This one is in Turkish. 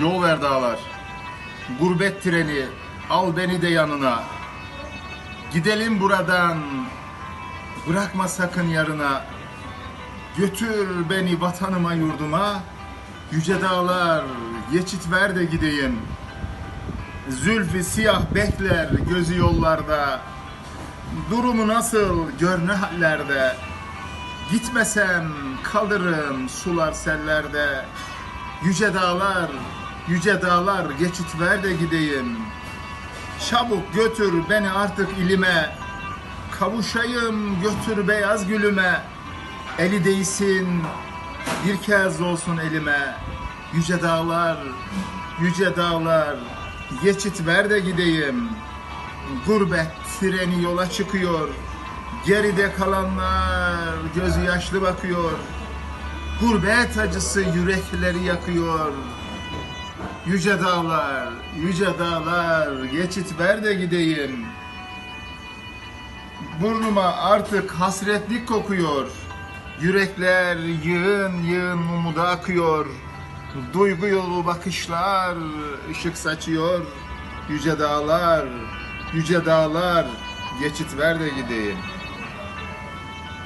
Yol ver dağlar. Gurbet treni al beni de yanına. Gidelim buradan. Bırakma sakın yarına. Götür beni vatanıma yurduma. Yüce dağlar geçit ver de gideyim. Zülfü siyah bekler gözü yollarda. Durumu nasıl gör ne hallerde. Gitmesem kalırım sular sellerde. Yüce dağlar, yüce dağlar geçit ver de gideyim. Çabuk götür beni artık ilime. Kavuşayım götür beyaz gülüme. Eli değsin bir kez olsun elime. Yüce dağlar, yüce dağlar geçit ver de gideyim. Gurbet treni yola çıkıyor. Geride kalanlar gözü yaşlı bakıyor. Gurbet acısı yürekleri yakıyor. Yüce dağlar, yüce dağlar, geçit ver de gideyim. Burnuma artık hasretlik kokuyor. Yürekler yığın yığın umuda akıyor. Duygu yolu bakışlar ışık saçıyor. Yüce dağlar, yüce dağlar, geçit ver de gideyim.